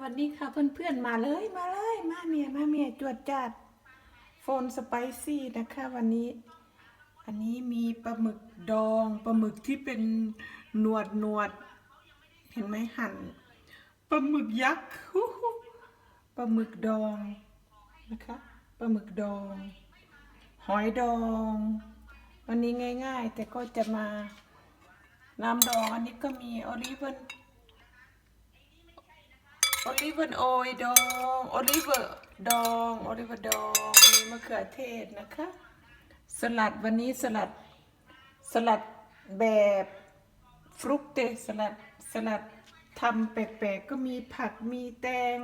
วัสดีค่ะเพื่อนๆมาเลยมาเลยมาเมียมาเมียจวดจัดโฟนสไปซี่นะคะ วันนี้ อันนี้มีปลาหมึกดองปลาหมึกที่เป็นหนวดหนวด เห็นไหมหั่นปลาหมึกยักษ์ปลาหมึกดองนะคะปลาหมึกดอง หอยดอง วันนี้ง่าย ๆ แต่ก็จะมาน้ำดองอันนี้ก็มีโอลิเวน โอลิฟอร์โอยดองโอลิฟดองโอลิฟดองมีมะเขือเทศนะคะ สลัดวันนี้สลัดสลัดแบบฟรุกเตสลัดสลัดทำแปลกๆก็มีผักมีแตง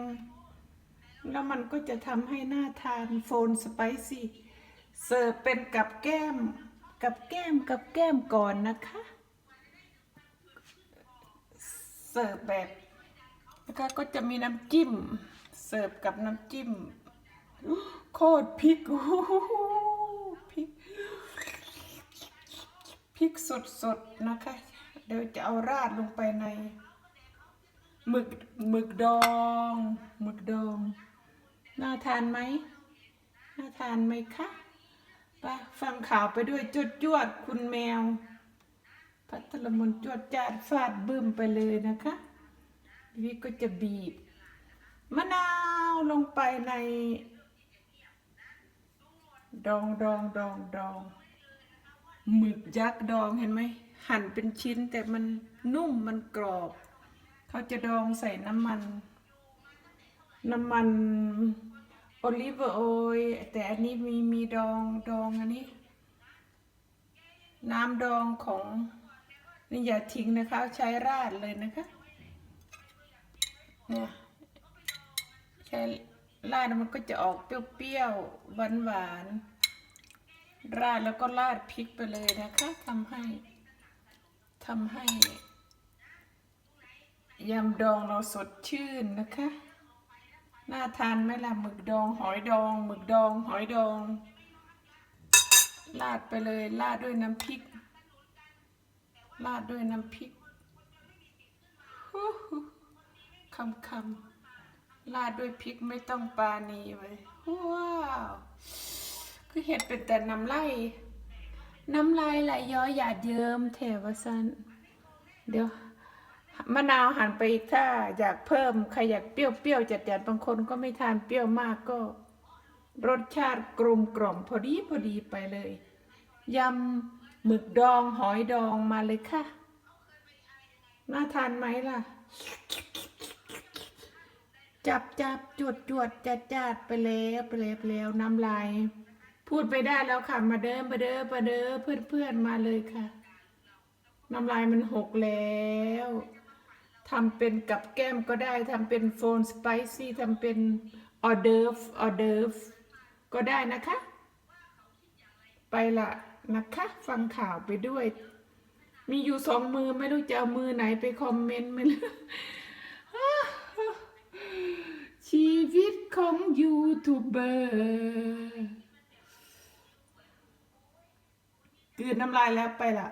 แล้วมันก็จะทำให้น่าทานโฟนสไปซี่เสิร์ฟเป็นกับแก้มกับแก้มกับแก้มก่อนนะคะ เสิร์ฟแบบ แล้วก็จะมีน้ำจิ้ม เสิร์ฟกับน้ำจิ้ม โคตรพริกพริกพริกสดๆนะคะ เดี๋ยวจะเอาราดลงไปในหมึกหมึกดองหมึกดองน่าทานไหมน่าทานไหมคะไปฟังข่าวไปด้วยจวดจวดคุณแมว พัทรมนจวดจาดฟาดบึ้มไปเลยนะคะ วิก็จะบีบ มะนาวลงไปใน ดองดองดองดองหมึกยักษ์ดองเห็นไหมหั่นเป็นชิ้นแต่มันนุ่มมันกรอบ เขาจะดองใส่น้ำมัน น้ำมันโอลิฟออยแต่อันนี้มีมีดองดองอันนี้ น้ำดองของนี่อย่าทิ้งนะคะ ใช้ราดเลยนะคะ เนี่ยใช้ราดมันก็จะออกเปรี้ยวๆหวานๆราดแล้วก็ราดพริกไปเลยนะคะทำให้ทำให้ยำดองเราสดชื่นนะคะ น่าทานไหมล่ะหมึกดองหอยดองหมึกดองหอยดองราดไปเลยราดด้วยน้ำพริกราดด้วยน้ำพริกฮู้ คำคำราดด้วยพริกไม่ต้องปานีไว้ว้าวคือเห็ดเป็นแต่น้ำลายน้ำลายไหลย้อยหยาดเยิ้มแถวสันเดี๋ยวมะนาวหั่นไปอีกถ้าอยากเพิ่มใครอยากเปรี้ยวๆจัดๆบางคนก็ไม่ทานเปรี้ยวมากก็ รสชาติกลมกล่อมพอดีพอดีไปเลยยำหมึกดองหอยดองมาเลยค่ะ น่าทานไหมล่ะ จับจับจวดจวดจัดจัดไปแล้วไปแล้วไปแล้วน้ำลายพูดไปได้แล้วค่ะ มาเดิมมาเดิมมาเดิมเพื่อนเพื่อนมาเลยค่ะ น้ำลายมันหกแล้วทำเป็นกับแก้มก็ได้ทำเป็นโฟนสไปซี่ทำเป็นออเดิร์ฟออเดิร์ฟก็ได้นะคะ ไปละนะคะ ฟังข่าวไปด้วย มีอยู่สองมือไม่รู้จะเอามือไหนไปคอมเมนต์ไม่รู้ ชีวิตของยูทูบเบอร์กลืนน้ำลายแล้วไปละ